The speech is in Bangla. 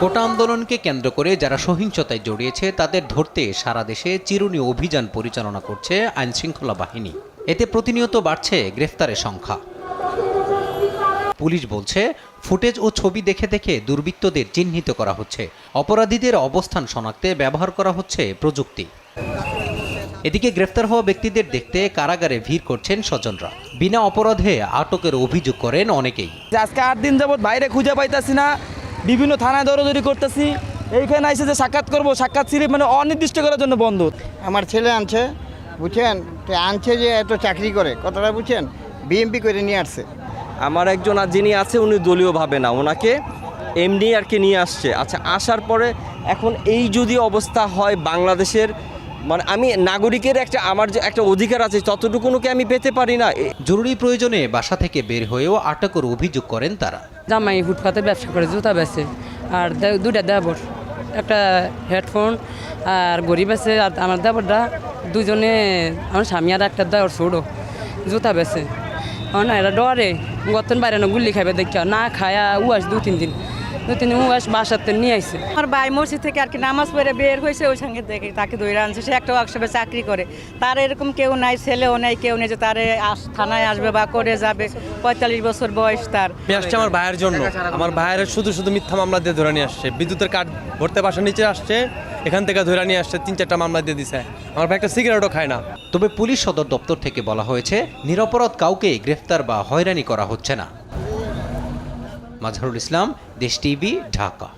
কোটা আন্দোলনকে কেন্দ্র করে যারা সহিংসতায় জড়িয়েছে, তাদের ধরতে সারা দেশে চিরুনি অভিযান পরিচালনা করছে আইনশৃঙ্খলা বাহিনী। এতে প্রতিনিয়ত বাড়ছে গ্রেফতারের সংখ্যা। পুলিশ বলছে, ফুটেজ ও ছবি দেখে দেখে দুর্বৃত্তদের চিহ্নিত করা হচ্ছে। অপরাধীদের অবস্থান শনাক্তে ব্যবহার করা হচ্ছে প্রযুক্তি। এদিকে গ্রেফতার হওয়া ব্যক্তিদের দেখতে কারাগারে ভিড় করছেন স্বজনরা। বিনা অপরাধে আটকের অভিযোগ করেন অনেকেই। আজকে আট দিন যাবত বাইরে খুঁজে পাইতাছি না। বিভিন্ন থানায় দৌড়দৌড়ি করতেছি। এইখানে এসে যে সাক্ষাৎ করব সাক্ষাৎ সিরিপ মানে অনির্দিষ্ট করার জন্য বন্ধ। আমার ছেলে আনছে বুঝছেন? তো আনছে যে এত চাকরি করে কথাটা বুঝছেন? বিএমপি করে নিয়ে আসছে। আমার একজন আর যিনি আছে উনি দলীয়ভাবে না ওনাকে এমনি আর কি নিয়ে আসছে। আচ্ছা আসার পরে এখন এই যদি অবস্থা হয় বাংলাদেশের মানে আমি নাগরিকের একটা আমার যে একটা অধিকার আছে ততটুকুনকে আমি পেতে পারি না জরুরি প্রয়োজনে বাসা থেকে বের হয়েও আটকের অভিযোগ করেন তারা। জামাই ফুটপাতে ব্যবসা করে জুতা বেচে আর দে- দুইটা দেবর একটা হেডফোন আর গরিব আছে আর আমার দেবরটা দুজনে আমার স্বামী আর একটা দেওয়ার ছোড়ো জুতা বেচে না এরা ডরে গতন বাইরে না গুল্লি খাইবে দেখা না খায়া উয়াস দু তিন দিন। দু তিন উয়াস বাসাতে নিয়ে আইছে। আমার ভাই মসজিদ থেকে আর কি নামাজ পড়ে বের হয়েছে ওই সঙ্গে দেখে তাকে ধরে আনছে। সে একটা ওয়ার্কশপে চাকরি করে। তার এরকম কেউ নাই ছেলেও নেই কেউ নেই যে তারে আস- থানায় আসবে বা করে যাবে। পঁয়তাল্লিশ বছর বয়স তার। আসছে আমার ভাইয়ের জন্য। আমার ভাইয়ের শুধু শুধু মিথ্যা মামলা দিয়ে ধরে নিয়ে আসছে। বিদ্যুতের কাঠ ভরতে বাসার নিচে আসছে এখান থেকে ধরে নিয়ে আসছে তিন চারটা মামলা দিয়ে দিছে। আমার ভাই একটা সিগারেটও খায় না। তবে পুলিশ সদর দপ্তর থেকে বলা হয়েছে নিরপরাধ কাউকে গ্রেফতার বা হয়রানি করা হচ্ছে না। মাজহারুল ইসলাম দেশ টিভি ঢাকা।